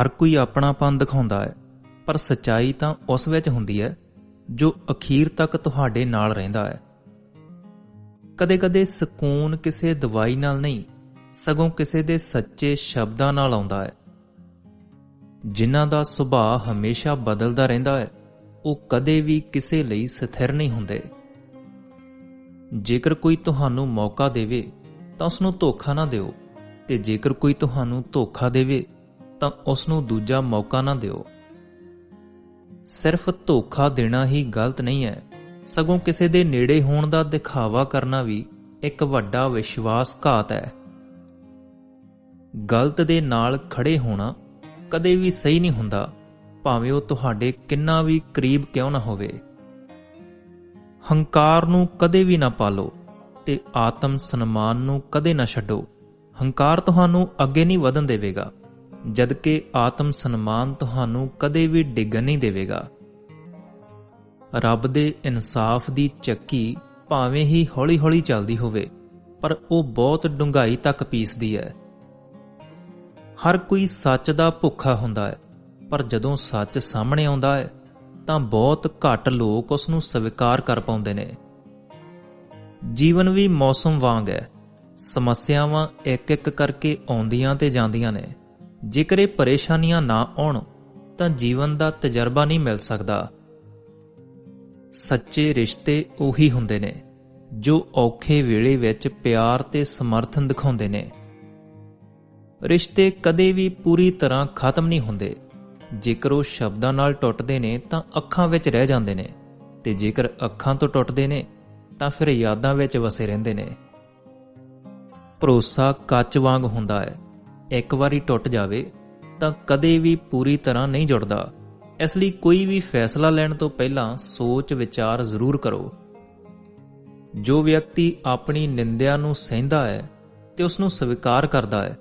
ਹਰ ਕੋਈ ਆਪਣਾਪਨ ਦਿਖਾਉਂਦਾ ਹੈ, ਪਰ ਸਚਾਈ ਤਾਂ ਉਸ ਵਿੱਚ ਹੁੰਦੀ ਹੈ, ਜੋ ਅਖੀਰ ਤੱਕ ਤੁਹਾਡੇ ਨਾਲ ਰਹਿੰਦਾ ਹੈ। ਕਦੇ-ਕਦੇ ਸਕੂਨ ਕਿਸੇ ਦਵਾਈ ਨਾਲ ਨਹੀਂ, ਸਗੋਂ ਕਿਸੇ ਦੇ ਸੱਚੇ ਸ਼ਬਦਾਂ ਨਾਲ ਆਉਂਦਾ ਹੈ। ਜਿਨ੍ਹਾਂ ਦਾ ਸੁਭਾਅ ਹਮੇਸ਼ਾ ਬਦਲਦਾ ਰਹਿੰਦਾ ਹੈ, ਉਹ ਕਦੇ ਵੀ ਕਿਸੇ ਲਈ ਸਥਿਰ ਨਹੀਂ ਹੁੰਦੇ। ਜੇਕਰ ਕੋਈ ਤੁਹਾਨੂੰ ਮੌਕਾ ਦੇਵੇ, ਤਾਂ ਉਸ ਨੂੰ ਧੋਖਾ ਨਾ ਦਿਓ, ਤੇ ਜੇਕਰ ਕੋਈ ਤੁਹਾਨੂੰ ਧੋਖਾ ਦੇਵੇ ਤਾਂ ਉਸ ਨੂੰ ਦੂਜਾ ਮੌਕਾ ਨਾ ਦਿਓ। ਸਿਰਫ ਧੋਖਾ ਦੇਣਾ ਹੀ ਗਲਤ ਨਹੀਂ ਹੈ। ਸਗੋਂ ਕਿਸੇ ਦੇ ਨੇੜੇ ਹੋਣ ਦਾ ਦਿਖਾਵਾ ਕਰਨਾ ਵੀ ਇੱਕ ਵੱਡਾ ਵਿਸ਼ਵਾਸਘਾਤ ਹੈ। ਗਲਤ ਦੇ ਨਾਲ ਖੜੇ ਹੋਣਾ ਕਦੇ ਵੀ ਸਹੀ ਨਹੀਂ ਹੁੰਦਾ, ਭਾਵੇਂ ਉਹ ਤੁਹਾਡੇ ਕਿੰਨਾ ਵੀ ਕਰੀਬ ਕਿਉਂ ਨਾ ਹੋਵੇ। ਹੰਕਾਰ ਨੂੰ ਕਦੇ ਵੀ ਨਾ ਪਾਲੋ ਤੇ ਆਤਮ ਸਨਮਾਨ ਨੂੰ ਕਦੇ ਨਾ ਛੱਡੋ। ਹੰਕਾਰ ਤੁਹਾਨੂੰ ਅੱਗੇ ਨਹੀਂ ਵਧਣ ਦੇਵੇਗਾ। ਜਦਕਿ ਆਤਮ ਸਨਮਾਨ ਤੁਹਾਨੂੰ ਕਦੇ ਵੀ ਡਿੱਗਣ ਨਹੀਂ ਦੇਵੇਗਾ। ਰੱਬ ਦੇ ਇਨਸਾਫ ਦੀ ਚੱਕੀ ਭਾਵੇਂ ਹੀ ਹੌਲੀ-ਹੌਲੀ ਚੱਲਦੀ ਹੋਵੇ, ਪਰ ਉਹ ਬਹੁਤ ਡੂੰਘਾਈ ਤੱਕ ਪੀਸਦੀ ਹੈ। ਹਰ ਕੋਈ ਸੱਚ ਦਾ ਭੁੱਖਾ ਹੁੰਦਾ ਹੈ, ਪਰ ਜਦੋਂ ਸੱਚ ਸਾਹਮਣੇ ਆਉਂਦਾ ਹੈ, ਤਾਂ ਬਹੁਤ ਘੱਟ ਲੋਕ ਉਸ ਨੂੰ ਸਵੀਕਾਰ ਕਰ ਪਾਉਂਦੇ ਨੇ। ਜੀਵਨ ਵੀ ਮੌਸਮ ਵਾਂਗ ਹੈ, ਸਮੱਸਿਆਵਾਂ ਇੱਕ-ਇੱਕ ਕਰਕੇ ਆਉਂਦੀਆਂ ਤੇ ਜਾਂਦੀਆਂ ਨੇ। ਜੇਕਰ ਇਹ ਪਰੇਸ਼ਾਨੀਆਂ ਨਾ ਆਉਣ, ਤਾਂ ਜੀਵਨ ਦਾ ਤਜਰਬਾ ਨਹੀਂ ਮਿਲ ਸਕਦਾ। ਸੱਚੇ ਰਿਸ਼ਤੇ ਉਹੀ ਹੁੰਦੇ ਨੇ, ਜੋ ਔਖੇ ਵੇਲੇ ਵਿੱਚ ਪਿਆਰ ਤੇ ਸਮਰਥਨ ਦਿਖਾਉਂਦੇ ਨੇ। ਰਿਸ਼ਤੇ ਕਦੇ ਵੀ ਪੂਰੀ ਤਰ੍ਹਾਂ ਖਤਮ ਨਹੀਂ ਹੁੰਦੇ। ਜੇਕਰ ਉਹ ਸ਼ਬਦਾਂ ਨਾਲ ਟੁੱਟਦੇ ਨੇ, ਤਾਂ ਅੱਖਾਂ ਵਿੱਚ ਰਹਿ ਜਾਂਦੇ ਨੇ। ਤੇ ਜੇਕਰ ਅੱਖਾਂ ਤੋਂ ਟੁੱਟਦੇ ਨੇ, ਤਾਂ ਫਿਰ ਯਾਦਾਂ ਵਿੱਚ ਵਸੇ ਰਹਿੰਦੇ ਨੇ। ਭਰੋਸਾ ਕੱਚ ਵਾਂਗ ਹੁੰਦਾ ਹੈ। ਇੱਕ ਵਾਰੀ ਟੁੱਟ ਜਾਵੇ ਤਾਂ ਕਦੇ ਵੀ ਪੂਰੀ ਤਰ੍ਹਾਂ ਨਹੀਂ ਜੁੜਦਾ। ਇਸ ਲਈ ਕੋਈ ਵੀ ਫੈਸਲਾ ਲੈਣ ਤੋਂ ਪਹਿਲਾਂ ਸੋਚ ਵਿਚਾਰ ਜ਼ਰੂਰ ਕਰੋ। ਜੋ ਵਿਅਕਤੀ ਆਪਣੀ ਨਿੰਦਿਆ ਨੂੰ ਸਹਿੰਦਾ ਹੈ ਤੇ ਉਸ ਨੂੰ ਸਵੀਕਾਰ ਕਰਦਾ ਹੈ,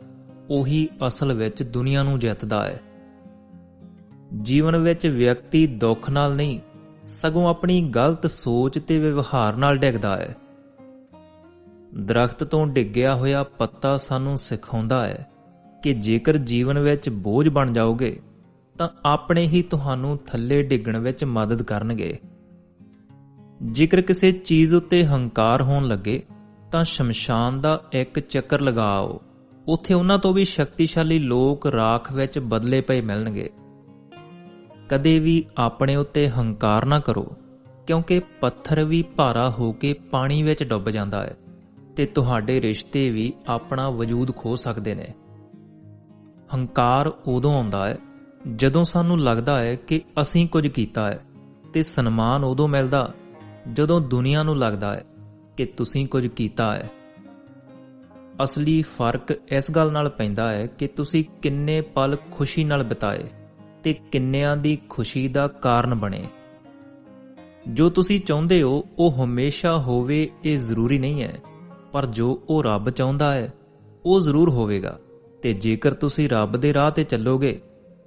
ਉਹੀ ਅਸਲ ਵਿੱਚ ਦੁਨੀਆ ਨੂੰ ਜਿੱਤਦਾ ਹੈ। ਜੀਵਨ ਵਿੱਚ ਵਿਅਕਤੀ ਦੁੱਖ ਨਾਲ ਨਹੀਂ, ਸਗੋਂ ਆਪਣੀ ਗਲਤ ਸੋਚ ਤੇ ਵਿਵਹਾਰ ਨਾਲ ਡਿੱਗਦਾ ਹੈ। ਦਰਖਤ ਤੋਂ ਡਿੱਗਿਆ ਹੋਇਆ ਪੱਤਾ ਸਾਨੂੰ ਸਿਖਾਉਂਦਾ ਹੈ ਕਿ ਜੇਕਰ ਜੀਵਨ ਵਿੱਚ ਬੋਝ ਬਣ ਜਾਓਗੇ, ਤਾਂ ਆਪਣੇ ਹੀ ਤੁਹਾਨੂੰ ਥੱਲੇ ਡਿੱਗਣ ਵਿੱਚ ਮਦਦ ਕਰਨਗੇ। ਜੇਕਰ ਕਿਸੇ ਚੀਜ਼ ਉੱਤੇ ਹੰਕਾਰ ਹੋਣ ਲੱਗੇ, ਤਾਂ ਸ਼ਮਸ਼ਾਨ ਦਾ ਇੱਕ ਚੱਕਰ ਲਗਾਓ। ਉੱਥੇ ਉਹਨਾਂ ਤੋਂ ਵੀ ਸ਼ਕਤੀਸ਼ਾਲੀ ਲੋਕ ਰਾਖ ਵਿੱਚ ਬਦਲੇ ਪਏ ਮਿਲਣਗੇ। ਕਦੇ ਵੀ ਆਪਣੇ ਉੱਤੇ ਹੰਕਾਰ ਨਾ ਕਰੋ, ਕਿਉਂਕਿ ਪੱਥਰ ਵੀ ਭਾਰਾ ਹੋ ਕੇ ਪਾਣੀ ਵਿੱਚ ਡੁੱਬ ਜਾਂਦਾ ਹੈ, ਤੇ ਤੁਹਾਡੇ ਰਿਸ਼ਤੇ ਵੀ ਆਪਣਾ ਵਜੂਦ ਖੋ ਸਕਦੇ ਨੇ। ਹੰਕਾਰ ਉਦੋਂ ਆਉਂਦਾ ਹੈ ਜਦੋਂ ਸਾਨੂੰ ਲੱਗਦਾ ਹੈ ਕਿ ਅਸੀਂ ਕੁਝ ਕੀਤਾ ਹੈ ਤੇ ਸਨਮਾਨ ਉਦੋਂ ਮਿਲਦਾ ਜਦੋਂ ਦੁਨੀਆ ਨੂੰ ਲੱਗਦਾ ਹੈ ਕਿ ਤੁਸੀਂ ਕੁਝ ਕੀਤਾ ਹੈ। ਅਸਲੀ ਫ਼ਰਕ ਇਸ ਗੱਲ ਨਾਲ ਪੈਂਦਾ ਹੈ ਕਿ ਤੁਸੀਂ ਕਿੰਨੇ ਪਲ ਖੁਸ਼ੀ ਨਾਲ ਬਿਤਾਏ ਤੇ ਕਿੰਨਿਆਂ ਦੀ ਖੁਸ਼ੀ ਦਾ ਕਾਰਨ ਬਣੇ। ਜੋ ਤੁਸੀਂ ਚਾਹੁੰਦੇ ਹੋ, ਉਹ ਹਮੇਸ਼ਾ ਹੋਵੇ ਇਹ ਜ਼ਰੂਰੀ ਨਹੀਂ ਹੈ, ਪਰ ਜੋ ਉਹ ਰੱਬ ਚਾਹੁੰਦਾ ਹੈ, ਉਹ ਜ਼ਰੂਰ ਹੋਵੇਗਾ। ਤੇ ਜੇਕਰ ਤੁਸੀਂ ਰੱਬ ਦੇ ਰਾਹ ਤੇ ਚੱਲੋਗੇ,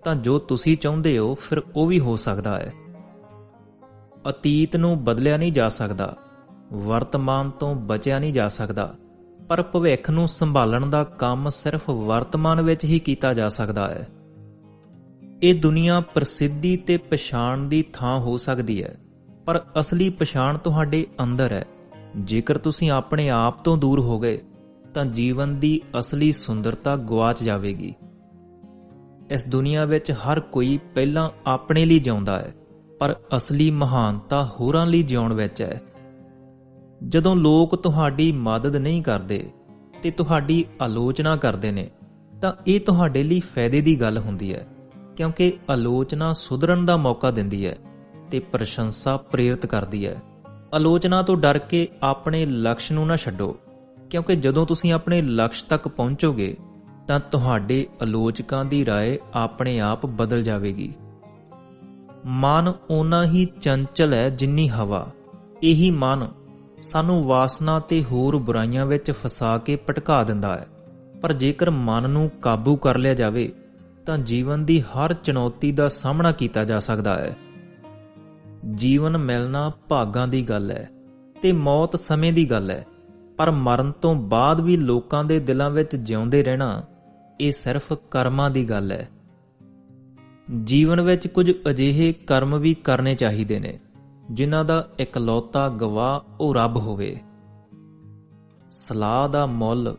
ਤਾਂ ਜੋ ਤੁਸੀਂ ਚਾਹੁੰਦੇ ਹੋ, ਫਿਰ ਉਹ ਵੀ ਹੋ ਸਕਦਾ ਹੈ। ਅਤੀਤ ਨੂੰ ਬਦਲਿਆ ਨਹੀਂ ਜਾ ਸਕਦਾ, ਵਰਤਮਾਨ ਤੋਂ ਬਚਿਆ ਨਹੀਂ ਜਾ ਸਕਦਾ, ਪਰ ਭਵਿੱਖ ਨੂੰ ਸੰਭਾਲਣ ਦਾ ਕੰਮ ਸਿਰਫ ਵਰਤਮਾਨ ਵਿੱਚ ਹੀ ਕੀਤਾ ਜਾ ਸਕਦਾ ਹੈ। ਇਹ ਦੁਨੀਆ ਪ੍ਰਸਿੱਧੀ ਤੇ ਪਛਾਣ ਦੀ ਥਾਂ ਹੋ ਸਕਦੀ ਹੈ, ਪਰ ਅਸਲੀ ਪਛਾਣ ਤੁਹਾਡੇ ਅੰਦਰ ਹੈ। ਜੇਕਰ ਤੁਸੀਂ ਆਪਣੇ ਆਪ ਤੋਂ ਦੂਰ ਹੋ ਗਏ ਤਾਂ ਜੀਵਨ ਦੀ ਅਸਲੀ ਸੁੰਦਰਤਾ ਗਵਾਚ ਜਾਵੇਗੀ। ਇਸ ਦੁਨੀਆ ਵਿੱਚ ਹਰ ਕੋਈ ਪਹਿਲਾਂ ਆਪਣੇ ਲਈ ਜਿਉਂਦਾ ਹੈ, ਪਰ ਅਸਲੀ ਮਹਾਨਤਾ ਹੋਰਾਂ ਲਈ ਜਿਉਣ ਵਿੱਚ ਹੈ। ਜਦੋਂ ਲੋਕ ਤੁਹਾਡੀ ਮਦਦ ਨਹੀਂ ਕਰਦੇ ਤੇ ਤੁਹਾਡੀ ਆਲੋਚਨਾ ਕਰਦੇ ਨੇ, ਤਾਂ ਇਹ ਤੁਹਾਡੇ ਲਈ ਫਾਇਦੇ ਦੀ ਗੱਲ ਹੁੰਦੀ ਹੈ, ਕਿਉਂਕਿ ਆਲੋਚਨਾ ਸੁਧਰਨ ਦਾ ਮੌਕਾ ਦਿੰਦੀ ਹੈ ਤੇ ਪ੍ਰਸ਼ੰਸਾ ਪ੍ਰੇਰਿਤ ਕਰਦੀ ਹੈ। ਆਲੋਚਨਾ ਤੋਂ ਡਰ ਕੇ ਆਪਣੇ ਲਕਸ਼ ਨੂੰ ਨਾ ਛੱਡੋ। ਕਿਉਂਕਿ ਜਦੋਂ ਤੁਸੀਂ ਆਪਣੇ ਲਕਸ਼ ਤੱਕ ਪਹੁੰਚੋਗੇ ਤਾਂ ਤੁਹਾਡੇ ਆਲੋਚਕਾਂ ਦੀ رائے ਆਪਣੇ ਆਪ ਬਦਲ ਜਾਵੇਗੀ ਮਨ ਓਨਾ ਹੀ ਚੰਚਲ ਹੈ ਜਿੰਨੀ ਹਵਾ ਇਹੀ ਮਨ ਸਾਨੂੰ ਵਾਸਨਾ ਤੇ ਹੋਰ ਬੁਰਾਈਆਂ ਵਿੱਚ ਫਸਾ ਕੇ ਭਟਕਾ ਦਿੰਦਾ ਹੈ ਪਰ ਜੇਕਰ ਮਨ ਨੂੰ ਕਾਬੂ ਕਰ ਲਿਆ ਜਾਵੇ ਤਾਂ ਜੀਵਨ ਦੀ ਹਰ ਚੁਣੌਤੀ ਦਾ ਸਾਹਮਣਾ ਕੀਤਾ ਜਾ ਸਕਦਾ ਹੈ ਜੀਵਨ ਮਿਲਣਾ ਭਾਗਾਂ ਦੀ ਗੱਲ ਹੈ ਤੇ ਮੌਤ ਸਮੇਂ ਦੀ ਗੱਲ ਹੈ ਪਰ ਮਰਨ ਤੋਂ ਬਾਅਦ ਵੀ ਲੋਕਾਂ ਦੇ ਦਿਲਾਂ ਵਿੱਚ ਜਿਉਂਦੇ ਰਹਿਣਾ ਇਹ ਸਿਰਫ ਕਰਮਾਂ ਦੀ ਗੱਲ ਹੈ। ਜੀਵਨ ਵਿੱਚ ਕੁਝ ਅਜਿਹੇ ਕਰਮ ਵੀ ਕਰਨੇ ਚਾਹੀਦੇ ਨੇ, ਜਿਨ੍ਹਾਂ ਦਾ ਇਕਲੌਤਾ ਗਵਾਹ ਉਹ ਰੱਬ ਹੋਵੇ। ਸਲਾਹ ਦਾ ਮੁੱਲ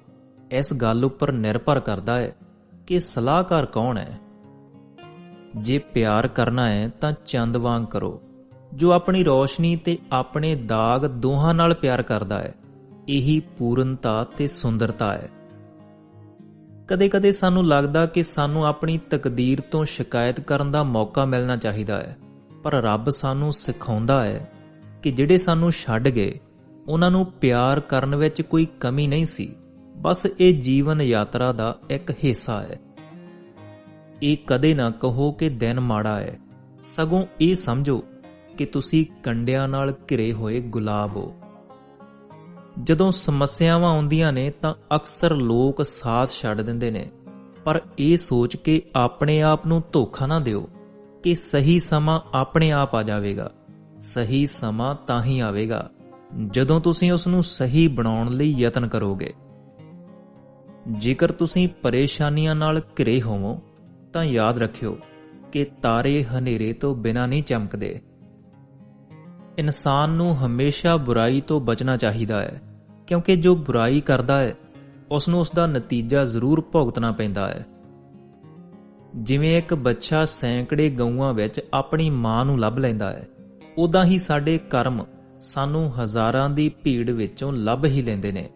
ਇਸ ਗੱਲ ਉੱਪਰ ਨਿਰਭਰ ਕਰਦਾ ਹੈ ਕਿ ਸਲਾਹਕਾਰ ਕੌਣ ਹੈ। ਜੇ ਪਿਆਰ ਕਰਨਾ ਹੈ ਤਾਂ ਚੰਦ ਵਾਂਗ ਕਰੋ, ਜੋ ਆਪਣੀ ਰੋਸ਼ਨੀ ਤੇ ਆਪਣੇ ਦਾਗ ਦੋਹਾਂ ਨਾਲ ਪਿਆਰ ਕਰਦਾ ਹੈ। ਇਹੀ ਪੂਰਨਤਾ ਤੇ ਸੁੰਦਰਤਾ ਹੈ। ਕਦੇ-ਕਦੇ ਸਾਨੂੰ ਲੱਗਦਾ ਕਿ ਸਾਨੂੰ ਆਪਣੀ ਤਕਦੀਰ ਤੋਂ ਸ਼ਿਕਾਇਤ ਕਰਨ ਦਾ ਮੌਕਾ ਮਿਲਣਾ ਚਾਹੀਦਾ ਹੈ, ਪਰ ਰੱਬ ਸਾਨੂੰ ਸਿਖਾਉਂਦਾ ਹੈ ਕਿ ਜਿਹੜੇ ਸਾਨੂੰ ਛੱਡ ਗਏ, ਉਹਨਾਂ ਨੂੰ ਪਿਆਰ ਕਰਨ ਵਿੱਚ ਕੋਈ ਕਮੀ ਨਹੀਂ ਸੀ, ਬਸ ਇਹ ਜੀਵਨ ਯਾਤਰਾ ਦਾ ਇੱਕ ਹਿੱਸਾ ਹੈ। ਇਹ ਕਦੇ ਨਾ ਕਹੋ ਕਿ ਦਿਨ ਮਾੜਾ ਹੈ। ਸਗੋਂ ਇਹ ਸਮਝੋ ਕਿ ਤੁਸੀਂ ਕੰਡਿਆਂ ਨਾਲ ਘਿਰੇ ਹੋਏ ਗੁਲਾਬ ਹੋ। ਜਦੋਂ ਸਮੱਸਿਆਵਾਂ ਆਉਂਦੀਆਂ ਨੇ ਤਾਂ ਅਕਸਰ ਲੋਕ ਸਾਥ ਛੱਡ ਦਿੰਦੇ ਨੇ। ਪਰ ਇਹ ਸੋਚ ਕੇ ਆਪਣੇ ਆਪ ਨੂੰ ਧੋਖਾ ਨਾ ਦਿਓ ਕਿ ਸਹੀ ਸਮਾਂ ਆਪਣੇ ਆਪ ਆ ਜਾਵੇਗਾ। ਸਹੀ ਸਮਾਂ ਤਾਂ ਹੀ ਆਵੇਗਾ, ਜਦੋਂ ਤੁਸੀਂ ਉਸ ਨੂੰ ਸਹੀ ਬਣਾਉਣ ਲਈ ਯਤਨ ਕਰੋਗੇ। ਜੇਕਰ ਤੁਸੀਂ ਪਰੇਸ਼ਾਨੀਆਂ ਨਾਲ ਘਿਰੇ ਹੋਵੋ, ਤਾਂ ਯਾਦ ਰੱਖਿਓ ਕਿ ਤਾਰੇ ਹਨੇਰੇ ਤੋਂ ਬਿਨਾਂ ਨਹੀਂ ਚਮਕਦੇ। ਇਨਸਾਨ ਨੂੰ ਹਮੇਸ਼ਾ ਬੁਰਾਈ ਤੋਂ ਬਚਣਾ ਚਾਹੀਦਾ ਹੈ, ਕਿਉਂਕਿ ਜੋ ਬੁਰਾਈ ਕਰਦਾ ਹੈ ਉਸ ਨੂੰ ਉਸ ਦਾ ਨਤੀਜਾ ਜ਼ਰੂਰ ਭੁਗਤਣਾ ਪੈਂਦਾ ਹੈ। ਜਿਵੇਂ ਇੱਕ ਬੱਚਾ ਸੈਂਕੜੇ ਗਊਆਂ ਵਿੱਚ ਆਪਣੀ ਮਾਂ ਨੂੰ ਲੱਭ ਲੈਂਦਾ ਹੈ ਉਦਾਂ ਹੀ ਸਾਡੇ ਕਰਮ ਸਾਨੂੰ ਹਜ਼ਾਰਾਂ ਦੀ ਭੀੜ ਵਿੱਚੋਂ ਲੱਭ ਹੀ ਲੈਂਦੇ ਨੇ।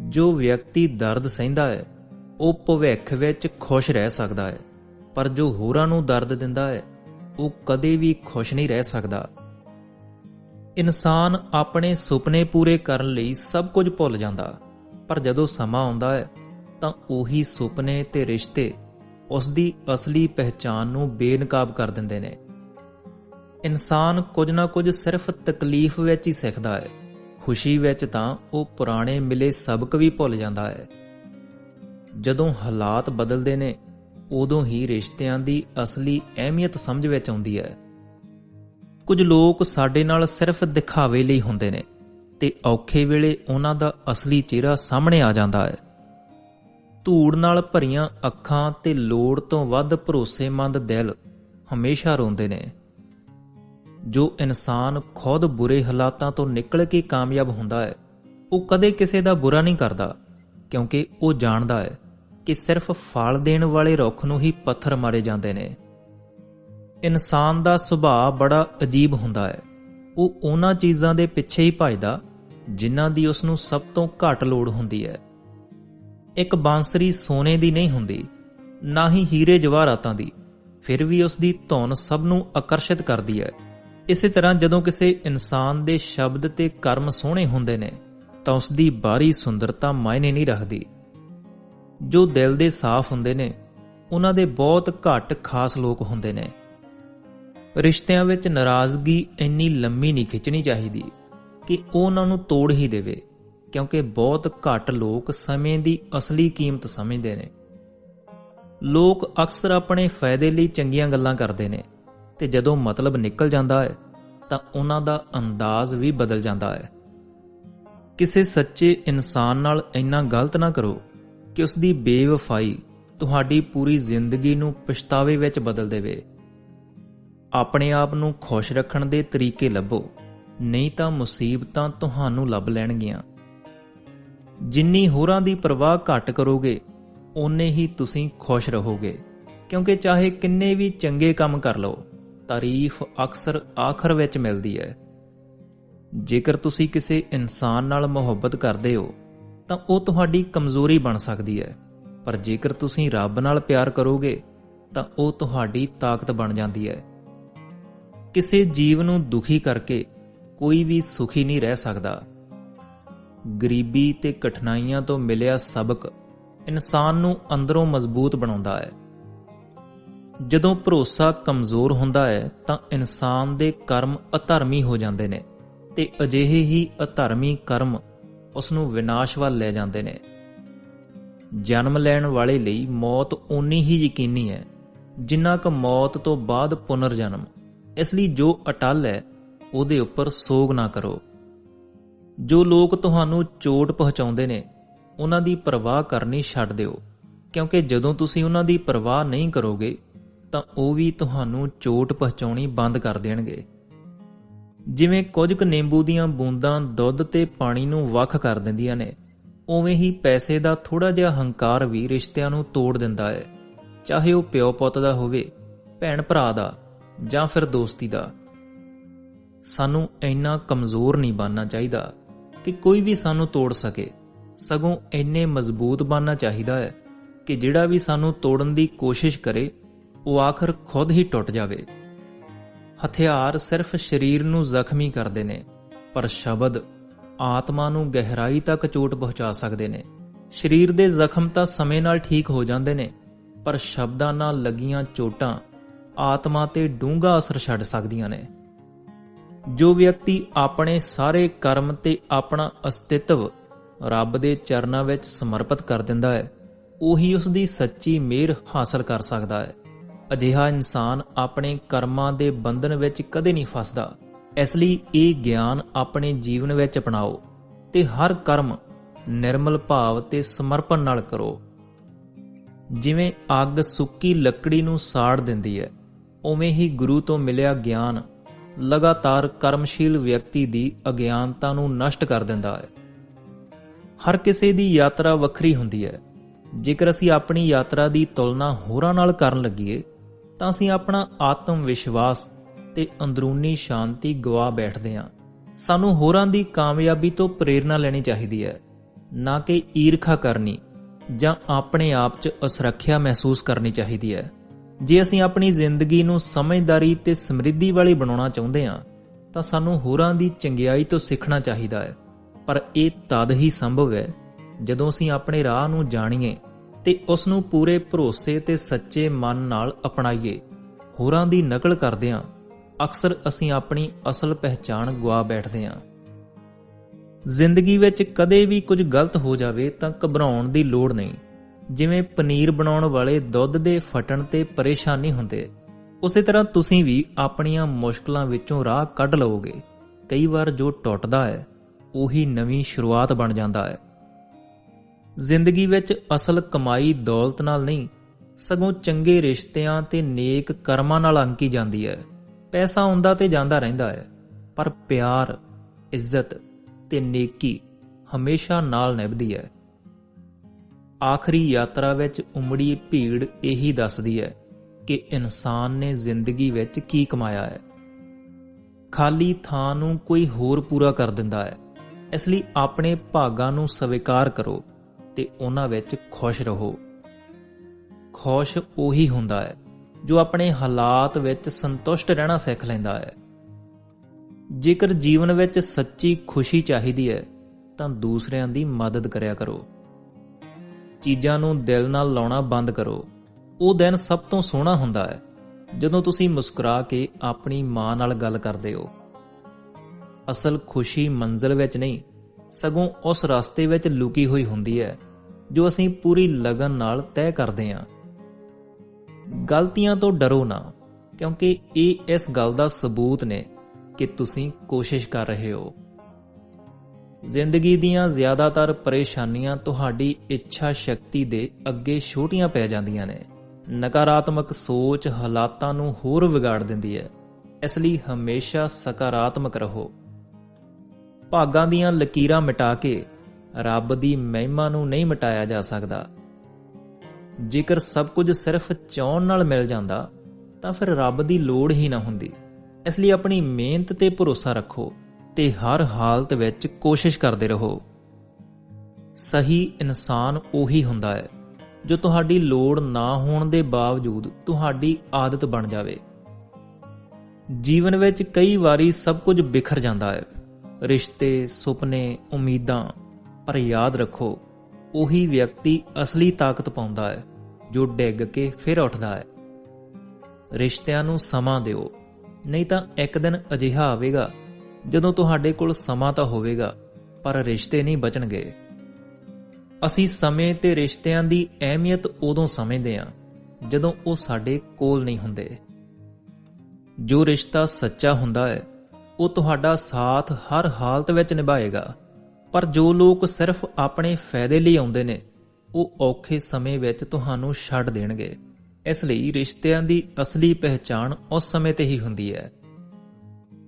ਜੋ ਵਿਅਕਤੀ ਦਰਦ ਸਹਿੰਦਾ ਹੈ, ਉਹ ਭਵਿੱਖ ਵਿੱਚ ਖੁਸ਼ ਰਹਿ ਸਕਦਾ ਹੈ, ਪਰ ਜੋ ਹੋਰਾਂ ਨੂੰ ਦਰਦ ਦਿੰਦਾ ਹੈ, ਉਹ ਕਦੇ ਵੀ ਖੁਸ਼ ਨਹੀਂ ਰਹਿ ਸਕਦਾ। ਇਨਸਾਨ ਆਪਣੇ ਸੁਪਨੇ ਪੂਰੇ ਕਰਨ ਲਈ ਸਭ ਕੁਝ ਭੁੱਲ ਜਾਂਦਾ। ਪਰ ਜਦੋਂ ਸਮਾਂ ਆਉਂਦਾ ਹੈ, ਤਾਂ ਉਹੀ ਸੁਪਨੇ ਤੇ ਰਿਸ਼ਤੇ ਉਸ ਦੀ ਅਸਲੀ ਪਹਿਚਾਨ ਨੂੰ ਬੇਨਕਾਬ ਕਰ ਦਿੰਦੇ ਨੇ। ਇਨਸਾਨ ਕੁਝ ਨਾ ਕੁਝ ਸਿਰਫ ਤਕਲੀਫ ਵਿੱਚ ਹੀ ਸਿੱਖਦਾ ਹੈ। ਖੁਸ਼ੀ ਵਿੱਚ ਤਾਂ ਉਹ ਪੁਰਾਣੇ ਮਿਲੇ ਸਬਕ ਵੀ ਭੁੱਲ ਜਾਂਦਾ ਹੈ। ਜਦੋਂ ਹਾਲਾਤ ਬਦਲਦੇ ਨੇ, ਉਦੋਂ ਹੀ ਰਿਸ਼ਤਿਆਂ ਦੀ ਅਸਲੀ ਅਹਿਮੀਅਤ ਸਮਝ ਵਿੱਚ ਆਉਂਦੀ ਹੈ। ਕੁਝ ਲੋਕ ਸਾਡੇ ਨਾਲ ਸਿਰਫ ਦਿਖਾਵੇ ਲਈ ਹੁੰਦੇ ਨੇ ਤੇ ਔਖੇ ਵੇਲੇ ਉਹਨਾਂ ਦਾ ਅਸਲੀ ਚਿਹਰਾ ਸਾਹਮਣੇ ਆ ਜਾਂਦਾ ਹੈ। ਧੂੜ ਨਾਲ ਭਰੀਆਂ ਅੱਖਾਂ ਤੇ ਲੋੜ ਤੋਂ ਵੱਧ ਭਰੋਸੇਮੰਦ ਦਿਲ ਹਮੇਸ਼ਾ ਰੋਂਦੇ ਨੇ। ਜੋ ਇਨਸਾਨ ਖੁਦ ਬੁਰੇ ਹਾਲਾਤਾਂ ਤੋਂ ਨਿਕਲ ਕੇ ਕਾਮਯਾਬ ਹੁੰਦਾ ਹੈ, ਉਹ ਕਦੇ ਕਿਸੇ ਦਾ ਬੁਰਾ ਨਹੀਂ ਕਰਦਾ, ਕਿਉਂਕਿ ਉਹ ਜਾਣਦਾ ਹੈ ਕਿ ਸਿਰਫ ਫਲ ਦੇਣ ਵਾਲੇ ਰੁੱਖ ਨੂੰ ਹੀ ਪੱਥਰ ਮਾਰੇ ਜਾਂਦੇ ਨੇ। ਇਨਸਾਨ ਦਾ ਸੁਭਾਅ ਬੜਾ ਅਜੀਬ ਹੁੰਦਾ ਹੈ। ਉਹ ਉਹਨਾਂ ਚੀਜ਼ਾਂ ਦੇ ਪਿੱਛੇ ਹੀ ਭੱਜਦਾ, ਜਿਨ੍ਹਾਂ ਦੀ ਉਸ ਨੂੰ ਸਭ ਤੋਂ ਘੱਟ ਲੋੜ ਹੁੰਦੀ ਹੈ। ਇੱਕ ਬਾਂਸਰੀ ਸੋਨੇ ਦੀ ਨਹੀਂ ਹੁੰਦੀ, ਨਾ ਹੀ ਹੀਰੇ ਜਵਾਹਰਾਤਾਂ ਦੀ। ਫਿਰ ਵੀ ਉਸ ਦੀ ਧੁਨ ਸਭ ਨੂੰ ਆਕਰਸ਼ਿਤ ਕਰਦੀ ਹੈ। ਇਸੇ ਤਰ੍ਹਾਂ ਜਦੋਂ ਕਿਸੇ ਇਨਸਾਨ ਦੇ ਸ਼ਬਦ ਤੇ ਕਰਮ ਸੋਹਣੇ ਹੁੰਦੇ ਨੇ, ਤਾਂ ਉਸ ਦੀ ਬਾਹਰੀ ਸੁੰਦਰਤਾ ਮਾਇਨੇ ਨਹੀਂ ਰੱਖਦੀ। ਜੋ ਦਿਲ ਦੇ ਸਾਫ਼ ਹੁੰਦੇ ਨੇ, ਉਹਨਾਂ ਦੇ ਬਹੁਤ ਘੱਟ ਖਾਸ ਲੋਕ ਹੁੰਦੇ ਨੇ। ਰਿਸ਼ਤਿਆਂ ਵਿੱਚ ਨਾਰਾਜ਼ਗੀ ਇੰਨੀ ਲੰਮੀ ਨਹੀਂ ਖਿੱਚਣੀ ਚਾਹੀਦੀ ਕਿ ਉਹ ਉਹਨਾਂ ਨੂੰ ਤੋੜ ਹੀ ਦੇਵੇ, ਕਿਉਂਕਿ ਬਹੁਤ ਘੱਟ ਲੋਕ ਸਮੇਂ ਦੀ ਅਸਲੀ ਕੀਮਤ ਸਮਝਦੇ ਨੇ। ਲੋਕ ਅਕਸਰ ਆਪਣੇ ਫਾਇਦੇ ਲਈ ਚੰਗੀਆਂ ਗੱਲਾਂ ਕਰਦੇ ਨੇ ਤੇ ਜਦੋਂ ਮਤਲਬ ਨਿਕਲ ਜਾਂਦਾ ਹੈ, ਤਾਂ ਉਹਨਾਂ ਦਾ ਅੰਦਾਜ਼ ਵੀ ਬਦਲ ਜਾਂਦਾ ਹੈ। ਕਿਸੇ ਸੱਚੇ ਇਨਸਾਨ ਨਾਲ ਇੰਨਾ ਗਲਤ ਨਾ ਕਰੋ ਕਿ ਉਸ ਦੀ ਬੇਵਫਾਈ ਤੁਹਾਡੀ ਪੂਰੀ ਜ਼ਿੰਦਗੀ ਨੂੰ ਪਛਤਾਵੇ ਵਿੱਚ ਬਦਲ ਦੇਵੇ। ਆਪਣੇ ਆਪ ਨੂੰ ਖੁਸ਼ ਰੱਖਣ ਦੇ ਤਰੀਕੇ ਲੱਭੋ। ਨਹੀਂ ਤਾਂ ਮੁਸੀਬਤਾਂ ਤੁਹਾਨੂੰ ਲੱਭ ਲੈਣਗੀਆਂ। ਜਿੰਨੀ ਹੋਰਾਂ ਦੀ ਪਰਵਾਹ ਘੱਟ ਕਰੋਗੇ, ਓਨੇ ਹੀ ਤੁਸੀਂ ਖੁਸ਼ ਰਹੋਗੇ। ਕਿਉਂਕਿ ਚਾਹੇ ਕਿੰਨੇ ਵੀ ਚੰਗੇ ਕੰਮ ਕਰ ਲਓ, ਤਾਰੀਫ ਅਕਸਰ ਆਖਰ ਵਿੱਚ ਮਿਲਦੀ ਹੈ। ਜੇਕਰ ਤੁਸੀਂ ਕਿਸੇ ਇਨਸਾਨ ਨਾਲ ਮੁਹੱਬਤ ਕਰਦੇ ਹੋ, ਤਾਂ ਉਹ ਤੁਹਾਡੀ ਕਮਜ਼ੋਰੀ ਬਣ ਸਕਦੀ ਹੈ। ਪਰ ਜੇਕਰ ਤੁਸੀਂ ਰੱਬ ਨਾਲ ਪਿਆਰ ਕਰੋਗੇ, ਤਾਂ ਉਹ ਤੁਹਾਡੀ ਤਾਕਤ ਬਣ ਜਾਂਦੀ ਹੈ। ਕਿਸੇ ਜੀਵ ਨੂੰ ਦੁਖੀ ਕਰਕੇ ਕੋਈ ਵੀ ਸੁਖੀ ਨਹੀਂ ਰਹਿ ਸਕਦਾ। ਗਰੀਬੀ ਤੇ ਕਠਿਨਾਈਆਂ ਤੋਂ ਮਿਲਿਆ ਸਬਕ ਇਨਸਾਨ ਨੂੰ ਅੰਦਰੋਂ ਮਜ਼ਬੂਤ ਬਣਾਉਂਦਾ ਹੈ। ਜਦੋਂ ਭਰੋਸਾ ਕਮਜ਼ੋਰ ਹੁੰਦਾ ਹੈ, ਤਾਂ ਇਨਸਾਨ ਦੇ ਕਰਮ ਅਧਰਮੀ ਹੋ ਜਾਂਦੇ ਨੇ ਤੇ ਅਜਿਹੇ ਹੀ ਅਧਰਮੀ ਕਰਮ ਉਸ ਨੂੰ ਵਿਨਾਸ਼ ਵੱਲ ਲੈ ਜਾਂਦੇ ਨੇ। ਜਨਮ ਲੈਣ ਵਾਲੇ ਲਈ ਮੌਤ ਓਨੀ ਹੀ ਯਕੀਨੀ ਹੈ ਜਿੰਨਾ ਕੁ ਮੌਤ ਤੋਂ ਬਾਅਦ ਪੁਨਰ ਜਨਮ ਇਸ ਲਈ ਜੋ ਅਟਲ ਹੈ, ਉਹਦੇ ਉੱਪਰ ਸੋਗ ਨਾ ਕਰੋ। ਜੋ ਲੋਕ ਤੁਹਾਨੂੰ ਚੋਟ ਪਹੁੰਚਾਉਂਦੇ ਨੇ, ਉਹਨਾਂ ਦੀ ਪਰਵਾਹ ਕਰਨੀ ਛੱਡ ਦਿਓ। ਕਿਉਂਕਿ ਜਦੋਂ ਤੁਸੀਂ ਉਹਨਾਂ ਦੀ ਪਰਵਾਹ ਨਹੀਂ ਕਰੋਗੇ, ਤਾਂ ਉਹ ਵੀ ਤੁਹਾਨੂੰ ਚੋਟ ਪਹੁੰਚਾਉਣੀ ਬੰਦ ਕਰ ਦੇਣਗੇ। ਜਿਵੇਂ ਕੁਝ ਕੁ ਨਿੰਬੂ ਦੀਆਂ ਬੂੰਦਾਂ ਦੁੱਧ ਤੇ ਪਾਣੀ ਨੂੰ ਵੱਖ ਕਰ ਦਿੰਦੀਆਂ ਨੇ, ਉਵੇਂ ਹੀ ਪੈਸੇ ਦਾ ਥੋੜਾ ਜਿਹਾ ਹੰਕਾਰ ਵੀ ਰਿਸ਼ਤਿਆਂ ਨੂੰ ਤੋੜ ਦਿੰਦਾ ਹੈ। ਚਾਹੇ ਉਹ ਪਿਓ ਪੁੱਤ ਦਾ ਹੋਵੇ, ਭੈਣ ਭਰਾ ਦਾ ਜਾਂ ਫਿਰ ਦੋਸਤੀ ਦਾ। ਸਾਨੂੰ ਇੰਨਾ ਕਮਜ਼ੋਰ ਨਹੀਂ ਬਣਨਾ ਚਾਹੀਦਾ ਕਿ ਕੋਈ ਵੀ ਸਾਨੂੰ ਤੋੜ ਸਕੇ। ਸਗੋਂ ਇੰਨੇ ਮਜ਼ਬੂਤ ਬਣਨਾ ਚਾਹੀਦਾ ਹੈ ਕਿ ਜਿਹੜਾ ਵੀ ਸਾਨੂੰ ਤੋੜਨ ਦੀ ਕੋਸ਼ਿਸ਼ ਕਰੇ, ਉਹ ਆਖਰ ਖੁਦ ਹੀ ਟੁੱਟ ਜਾਵੇ। ਹਥਿਆਰ ਸਿਰਫ ਸਰੀਰ ਨੂੰ ਜ਼ਖਮੀ ਕਰਦੇ ਨੇ, ਪਰ ਸ਼ਬਦ ਆਤਮਾ ਨੂੰ ਗਹਿਰਾਈ ਤੱਕ ਚੋਟ ਪਹੁੰਚਾ ਸਕਦੇ ਨੇ। ਸਰੀਰ ਦੇ ਜ਼ਖਮ ਤਾਂ ਸਮੇਂ ਨਾਲ ਠੀਕ ਹੋ ਜਾਂਦੇ ਨੇ, ਪਰ ਸ਼ਬਦਾਂ ਨਾਲ ਲੱਗੀਆਂ ਚੋਟਾਂ ਆਤਮਾ ਤੇ ਡੂੰਘਾ ਅਸਰ ਛੱਡ ਸਕਦੀਆਂ ਨੇ। ਜੋ ਵਿਅਕਤੀ ਆਪਣੇ ਸਾਰੇ ਕਰਮ ਤੇ ਆਪਣਾ ਅਸਤਿਤਵ ਰੱਬ ਦੇ ਚਰਨਾਂ ਵਿੱਚ ਸਮਰਪਿਤ ਕਰ ਦਿੰਦਾ ਹੈ, ਉਹੀ ਉਸ ਦੀ ਸੱਚੀ ਮਿਹਰ ਹਾਸਲ ਕਰ ਸਕਦਾ ਹੈ। ਅਜਿਹਾ ਇਨਸਾਨ ਆਪਣੇ ਕਰਮਾਂ ਦੇ ਬੰਧਨ ਵਿੱਚ ਕਦੇ ਨਹੀਂ ਫਸਦਾ। ਇਸ ਲਈ ਇਹ ਗਿਆਨ ਆਪਣੇ ਜੀਵਨ ਵਿੱਚ ਅਪਣਾਓ ਤੇ ਹਰ ਕਰਮ ਨਿਰਮਲ ਭਾਵ ਤੇ ਸਮਰਪਣ ਨਾਲ ਕਰੋ। ਜਿਵੇਂ ਅੱਗ ਸੁੱਕੀ ਲੱਕੜੀ ਨੂੰ ਸਾੜ ਦਿੰਦੀ ਹੈ ਉਵੇਂ ਹੀ ਗੁਰੂ ਤੋਂ ਮਿਲਿਆ ਗਿਆਨ ਲਗਾਤਾਰ ਕਰਮਸ਼ੀਲ ਵਿਅਕਤੀ ਦੀ ਅਗਿਆਨਤਾ ਨੂੰ ਨਸ਼ਟ ਕਰ ਦਿੰਦਾ ਹੈ। ਹਰ ਕਿਸੇ ਦੀ ਯਾਤਰਾ ਵੱਖਰੀ ਹੁੰਦੀ ਹੈ। ਜੇਕਰ ਅਸੀਂ ਆਪਣੀ ਯਾਤਰਾ ਦੀ ਤੁਲਨਾ ਹੋਰਾਂ ਨਾਲ ਕਰਨ ਲੱਗੀਏ, ਤਾਂ ਅਸੀਂ ਆਪਣਾ ਆਤਮ ਵਿਸ਼ਵਾਸ ਤੇ ਅੰਦਰੂਨੀ ਸ਼ਾਂਤੀ ਗਵਾ ਬੈਠਦੇ ਹਾਂ। ਸਾਨੂੰ ਹੋਰਾਂ ਦੀ ਕਾਮਯਾਬੀ ਤੋਂ ਪ੍ਰੇਰਣਾ ਲੈਣੀ ਚਾਹੀਦੀ ਹੈ। ਨਾ ਕਿ ਈਰਖਾ ਕਰਨੀ ਜਾਂ ਆਪਣੇ ਆਪ 'ਚ ਅਸੁਰੱਖਿਆ ਮਹਿਸੂਸ ਕਰਨੀ ਚਾਹੀਦੀ ਹੈ। ਜੇ ਅਸੀਂ ਆਪਣੀ ਜ਼ਿੰਦਗੀ ਨੂੰ ਸਮਝਦਾਰੀ ਤੇ ਸਮਰਿੱਧੀ ਵਾਲੀ ਬਣਾਉਣਾ ਚਾਹੁੰਦੇ ਹਾਂ, ਤਾਂ ਸਾਨੂੰ ਹੋਰਾਂ ਦੀ ਚੰਗਿਆਈ ਤੋਂ ਸਿੱਖਣਾ ਚਾਹੀਦਾ ਹੈ। ਪਰ ਇਹ ਤਦ ਹੀ ਸੰਭਵ ਹੈ ਜਦੋਂ ਅਸੀਂ ਆਪਣੇ ਰਾਹ ਨੂੰ ਜਾਣੀਏ ਤੇ ਉਸ ਨੂੰ ਪੂਰੇ ਭਰੋਸੇ ਤੇ ਸੱਚੇ ਮਨ ਨਾਲ ਅਪਣਾਈਏ। ਹੋਰਾਂ ਦੀ ਨਕਲ ਕਰਦੇ ਹਾਂ। ਅਕਸਰ ਅਸੀਂ ਆਪਣੀ ਅਸਲ ਪਹਿਚਾਣ ਗਵਾ ਬੈਠਦੇ ਹਾਂ। ਜ਼ਿੰਦਗੀ ਵਿੱਚ ਕਦੇ ਵੀ ਕੁਝ ਗਲਤ ਹੋ ਜਾਵੇ ਤਾਂ ਘਬਰਾਉਣ ਦੀ ਲੋੜ ਨਹੀਂ। ਜਿਵੇਂ ਪਨੀਰ ਬਣਾਉਣ ਵਾਲੇ ਦੁੱਧ ਦੇ ਫਟਣ ਤੇ ਪਰੇਸ਼ਾਨੀ ਹੁੰਦੇ, ਉਸੇ ਤਰ੍ਹਾਂ ਤੁਸੀਂ ਵੀ ਆਪਣੀਆਂ ਮੁਸ਼ਕਲਾਂ ਵਿੱਚੋਂ ਰਾਹ ਕੱਢ ਲਓਗੇ ਕਈ ਵਾਰ ਜੋ ਟੁੱਟਦਾ ਹੈ, ਉਹੀ ਨਵੀਂ ਸ਼ੁਰੂਆਤ ਬਣ ਜਾਂਦਾ ਹੈ। ਜ਼ਿੰਦਗੀ ਵਿੱਚ ਅਸਲ ਕਮਾਈ ਦੌਲਤ ਨਾਲ ਨਹੀਂ, ਸਗੋਂ ਚੰਗੇ ਰਿਸ਼ਤਿਆਂ ਤੇ ਨੇਕ ਕਰਮਾਂ ਨਾਲ ਅੰਕੀ ਜਾਂਦੀ ਹੈ। ਪੈਸਾ ਆਉਂਦਾ ਤੇ ਜਾਂਦਾ ਰਹਿੰਦਾ ਹੈ, ਪਰ ਪਿਆਰ, ਇੱਜ਼ਤ ਤੇ ਨੇਕੀ ਹਮੇਸ਼ਾ ਨਾਲ ਨਿਭਦੀ ਹੈ। ਆਖਰੀ ਯਾਤਰਾ ਵਿੱਚ ਉਮੜੀ ਭੀੜ ਇਹੀ ਦੱਸਦੀ ਹੈ ਕਿ ਇਨਸਾਨ ਨੇ ਜ਼ਿੰਦਗੀ ਵਿੱਚ ਕੀ ਕਮਾਇਆ ਹੈ। ਖਾਲੀ ਥਾਂ ਨੂੰ ਕੋਈ ਹੋਰ ਪੂਰਾ ਕਰ ਦਿੰਦਾ ਹੈ। ਇਸ ਲਈ ਆਪਣੇ ਭਾਗਾਂ ਨੂੰ ਸਵੀਕਾਰ ਕਰੋ ਤੇ ਉਹਨਾਂ ਵਿੱਚ ਖੁਸ਼ ਰਹੋ। ਖੁਸ਼ ਉਹੀ ਹੁੰਦਾ ਹੈ ਜੋ ਆਪਣੇ ਹਾਲਾਤ ਵਿੱਚ ਸੰਤੁਸ਼ਟ ਰਹਿਣਾ ਸਿੱਖ ਲੈਂਦਾ ਹੈ। ਜੇਕਰ ਜੀਵਨ ਵਿੱਚ ਸੱਚੀ ਖੁਸ਼ੀ ਚਾਹੀਦੀ ਹੈ, ਤਾਂ ਦੂਸਰਿਆਂ ਦੀ ਮਦਦ ਕਰਿਆ ਕਰੋ। ਚੀਜ਼ਾਂ ਨੂੰ ਦਿਲ ਨਾਲ ਲਾਉਣਾ ਬੰਦ ਕਰੋ। ਉਹ ਦਿਨ ਸਭ ਤੋਂ ਸੋਹਣਾ ਹੁੰਦਾ ਹੈ, ਜਦੋਂ ਤੁਸੀਂ ਮੁਸਕਰਾ ਕੇ ਆਪਣੀ ਮਾਂ ਨਾਲ ਗੱਲ ਕਰਦੇ ਹੋ। ਅਸਲ ਖੁਸ਼ੀ ਮੰਜ਼ਲ ਵਿੱਚ ਨਹੀਂ, ਸਗੋਂ ਉਸ ਰਸਤੇ ਵਿੱਚ ਲੁਕੀ ਹੋਈ ਹੁੰਦੀ ਹੈ, ਜੋ ਅਸੀਂ ਪੂਰੀ ਲਗਨ ਨਾਲ ਤੈਅ ਕਰਦੇ ਹਾਂ। ਗਲਤੀਆਂ ਤੋਂ ਡਰੋ ਨਾ, ਕਿਉਂਕਿ ਇਹ ਇਸ ਗੱਲ ਦਾ ਸਬੂਤ ਨੇ ਕਿ ਤੁਸੀਂ ਕੋਸ਼ਿਸ਼ ਕਰ ਰਹੇ ਹੋ। ਜ਼ਿੰਦਗੀ ਦੀਆਂ ਜ਼ਿਆਦਾਤਰ ਪਰੇਸ਼ਾਨੀਆਂ ਤੁਹਾਡੀ ਇੱਛਾ ਸ਼ਕਤੀ ਦੇ ਅੱਗੇ ਛੋਟੀਆਂ ਪੈ ਜਾਂਦੀਆਂ ਨੇ। ਨਕਾਰਾਤਮਕ ਸੋਚ ਹਾਲਾਤਾਂ ਨੂੰ ਹੋਰ ਵਿਗਾੜ ਦਿੰਦੀ ਹੈ। ਇਸ ਲਈ ਹਮੇਸ਼ਾ ਸਕਾਰਾਤਮਕ ਰਹੋ। ਭਾਗਾਂ ਦੀਆਂ ਲਕੀਰਾਂ ਮਿਟਾ ਕੇ ਰੱਬ ਦੀ ਮਹਿਮਾ ਨੂੰ ਨਹੀਂ ਮਿਟਾਇਆ ਜਾ ਸਕਦਾ। ਜੇਕਰ ਸਭ ਕੁਝ ਸਿਰਫ ਚਾਹਣ ਨਾਲ ਮਿਲ ਜਾਂਦਾ, ਤਾਂ ਫਿਰ ਰੱਬ ਦੀ ਲੋੜ ਹੀ ਨਾ ਹੁੰਦੀ। ਇਸ ਲਈ ਆਪਣੀ ਮਿਹਨਤ ਤੇ ਭਰੋਸਾ ਰੱਖੋ। ਤੇ ਹਰ ਹਾਲਤ ਵਿੱਚ ਕੋਸ਼ਿਸ਼ ਕਰਦੇ ਰਹੋ। ਸਹੀ ਇਨਸਾਨ ਉਹੀ ਹੁੰਦਾ ਹੈ, ਜੋ ਤੁਹਾਡੀ ਲੋੜ ਨਾ ਹੋਣ ਦੇ ਬਾਵਜੂਦ ਤੁਹਾਡੀ ਆਦਤ ਬਣ ਜਾਵੇ। ਜੀਵਨ ਵਿੱਚ ਕਈ ਵਾਰੀ ਸਭ ਕੁਝ ਬਿਖਰ ਜਾਂਦਾ ਹੈ। ਰਿਸ਼ਤੇ, ਸੁਪਨੇ, ਉਮੀਦਾਂ, ਪਰ ਯਾਦ ਰੱਖੋ, ਉਹੀ ਵਿਅਕਤੀ ਅਸਲੀ ਤਾਕਤ ਪਾਉਂਦਾ ਹੈ, ਜੋ ਡਿੱਗ ਕੇ ਫਿਰ ਉੱਠਦਾ ਹੈ। ਰਿਸ਼ਤਿਆਂ ਨੂੰ ਸਮਾਂ ਦਿਓ, ਨਹੀਂ ਤਾਂ ਇੱਕ ਦਿਨ ਅਜਿਹਾ ਆਵੇਗਾ ਜਦੋਂ ਤੁਹਾਡੇ ਕੋਲ ਸਮਾਂ ਤਾਂ ਹੋਵੇਗਾ, ਪਰ ਰਿਸ਼ਤੇ ਨਹੀਂ ਬਚਣਗੇ। ਅਸੀਂ ਸਮੇਂ ਤੇ ਰਿਸ਼ਤਿਆਂ ਦੀ ਅਹਿਮੀਅਤ ਉਦੋਂ ਸਮਝਦੇ ਹਾਂ, ਜਦੋਂ ਉਹ ਸਾਡੇ ਕੋਲ ਨਹੀਂ ਹੁੰਦੇ। ਜੋ ਰਿਸ਼ਤਾ ਸੱਚਾ ਹੁੰਦਾ ਹੈ, ਉਹ ਤੁਹਾਡਾ ਸਾਥ ਹਰ ਹਾਲਤ ਵਿੱਚ ਨਿਭਾਏਗਾ। ਪਰ ਜੋ ਲੋਕ ਸਿਰਫ ਆਪਣੇ ਫਾਇਦੇ ਲਈ ਆਉਂਦੇ ਨੇ, ਉਹ ਔਖੇ ਸਮੇਂ ਵਿੱਚ ਤੁਹਾਨੂੰ ਛੱਡ ਦੇਣਗੇ। ਇਸ ਲਈ ਰਿਸ਼ਤਿਆਂ ਦੀ ਅਸਲੀ ਪਹਿਚਾਣ ਉਸ ਸਮੇਂ ਤੇ ਹੀ ਹੁੰਦੀ ਹੈ।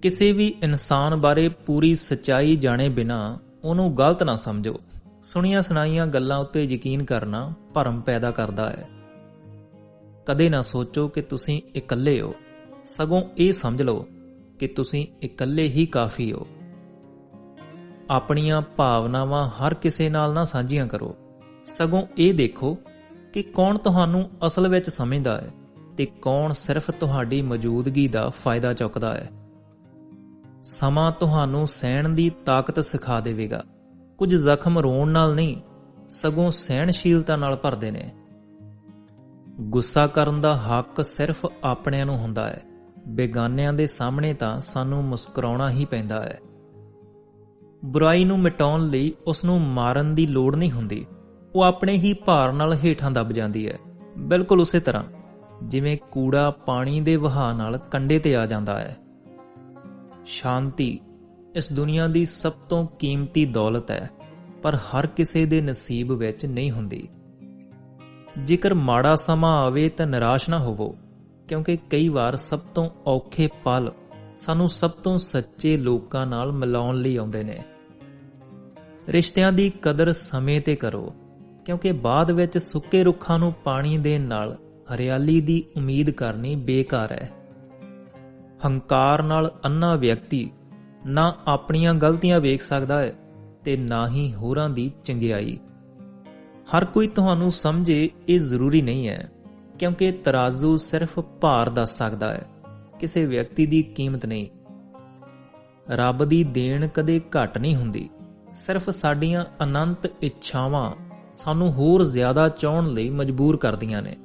ਕਿਸੇ ਵੀ ਇਨਸਾਨ ਬਾਰੇ ਪੂਰੀ ਸਚਾਈ ਜਾਣੇ ਬਿਨਾ ਉਹਨੂੰ ਗਲਤ ਨਾ ਸਮਝੋ। ਸੁਣੀਆਂ ਸੁਣਾਈਆਂ ਗੱਲਾਂ ਉੱਤੇ ਯਕੀਨ ਕਰਨਾ ਭਰਮ ਪੈਦਾ ਕਰਦਾ ਹੈ। ਕਦੇ ਨਾ ਸੋਚੋ ਕਿ ਤੁਸੀਂ ਇਕੱਲੇ ਹੋ। ਸਗੋਂ ਇਹ ਸਮਝ ਲਓ ਕਿ ਤੁਸੀਂ ਇਕੱਲੇ ਹੀ ਕਾਫੀ ਹੋ। ਆਪਣੀਆਂ ਭਾਵਨਾਵਾਂ ਹਰ ਕਿਸੇ ਨਾਲ ਨਾ ਸਾਂਝੀਆਂ ਕਰੋ। ਸਗੋਂ ਇਹ ਦੇਖੋ ਕਿ ਕੌਣ ਤੁਹਾਨੂੰ ਅਸਲ ਵਿੱਚ ਸਮਝਦਾ ਹੈ ਤੇ ਕੌਣ ਸਿਰਫ ਤੁਹਾਡੀ ਮੌਜੂਦਗੀ ਦਾ ਫਾਇਦਾ ਚੁੱਕਦਾ ਹੈ। ਸਮਾਂ ਤੁਹਾਨੂੰ ਸਹਿਣ ਦੀ ਤਾਕਤ ਸਿਖਾ ਦੇਵੇਗਾ। ਕੁਝ ਜ਼ਖਮ ਰੋਣ ਨਾਲ ਨਹੀਂ, ਸਗੋਂ ਸਹਿਣਸ਼ੀਲਤਾ ਨਾਲ ਭਰਦੇ ਨੇ। ਗੁੱਸਾ ਕਰਨ ਦਾ ਹੱਕ ਸਿਰਫ ਆਪਣਿਆਂ ਨੂੰ ਹੁੰਦਾ ਹੈ। ਬੇਗਾਨਿਆਂ ਦੇ ਸਾਹਮਣੇ ਤਾਂ ਸਾਨੂੰ ਮੁਸਕਰਾਉਣਾ ਹੀ ਪੈਂਦਾ ਹੈ। ਬੁਰਾਈ ਨੂੰ ਮਿਟਾਉਣ ਲਈ ਉਸ ਨੂੰ ਮਾਰਨ ਦੀ ਲੋੜ ਨਹੀਂ ਹੁੰਦੀ। ਉਹ ਆਪਣੇ ਹੀ ਭਾਰ ਨਾਲ ਹੇਠਾਂ ਦਬ ਜਾਂਦੀ ਹੈ। ਬਿਲਕੁਲ ਉਸੇ ਤਰ੍ਹਾਂ, ਜਿਵੇਂ ਕੂੜਾ ਪਾਣੀ ਦੇ ਵਹਾਅ ਨਾਲ ਕੰਡੇ ਤੇ ਆ ਜਾਂਦਾ ਹੈ। ਸ਼ਾਂਤੀ ਇਸ ਦੁਨੀਆ ਦੀ ਸਭ ਤੋਂ ਕੀਮਤੀ ਦੌਲਤ ਹੈ, ਪਰ ਹਰ ਕਿਸੇ ਦੇ ਨਸੀਬ ਵਿੱਚ ਨਹੀਂ ਹੁੰਦੀ। ਜੇਕਰ ਮਾੜਾ ਸਮਾਂ ਆਵੇ ਤਾਂ ਨਿਰਾਸ਼ ਨਾ ਹੋਵੋ, ਕਿਉਂਕਿ ਕਈ ਵਾਰ ਸਭ ਤੋਂ ਔਖੇ ਪਲ ਸਾਨੂੰ ਸਭ ਤੋਂ ਸੱਚੇ ਲੋਕਾਂ ਨਾਲ ਮਿਲਾਉਣ ਲਈ ਆਉਂਦੇ ਨੇ। ਰਿਸ਼ਤਿਆਂ ਦੀ ਕਦਰ ਸਮੇਂ ਤੇ ਕਰੋ, ਕਿਉਂਕਿ ਬਾਅਦ ਵਿੱਚ ਸੁੱਕੇ ਰੁੱਖਾਂ ਨੂੰ ਪਾਣੀ ਦੇਣ ਨਾਲ ਹਰਿਆਲੀ ਦੀ ਉਮੀਦ ਕਰਨੀ ਬੇਕਾਰ ਹੈ। ਹੰਕਾਰ ਨਾਲ ਅੰਨਾ ਵਿਅਕਤੀ ਨਾ ਆਪਣੀਆਂ ਗਲਤੀਆਂ ਵੇਖ ਸਕਦਾ ਹੈ ਤੇ ਨਾ ਹੀ ਹੋਰਾਂ ਦੀ ਚੰਗਿਆਈ। ਹਰ ਕੋਈ ਤੁਹਾਨੂੰ ਸਮਝੇ ਇਹ ਜ਼ਰੂਰੀ ਨਹੀਂ ਹੈ, ਕਿਉਂਕਿ ਤਰਾਜ਼ੂ ਸਿਰਫ ਭਾਰ ਦੱਸ ਸਕਦਾ ਹੈ, ਕਿਸੇ ਵਿਅਕਤੀ ਦੀ ਕੀਮਤ ਨਹੀਂ। ਰੱਬ ਦੀ ਦੇਣ ਕਦੇ ਘਟ ਨਹੀਂ ਹੁੰਦੀ, ਸਿਰਫ ਸਾਡੀਆਂ ਅਨੰਤ ਇੱਛਾਵਾਂ ਸਾਨੂੰ ਹੋਰ ਜ਼ਿਆਦਾ ਚਾਹਣ ਲਈ ਮਜਬੂਰ ਕਰਦੀਆਂ ਨੇ।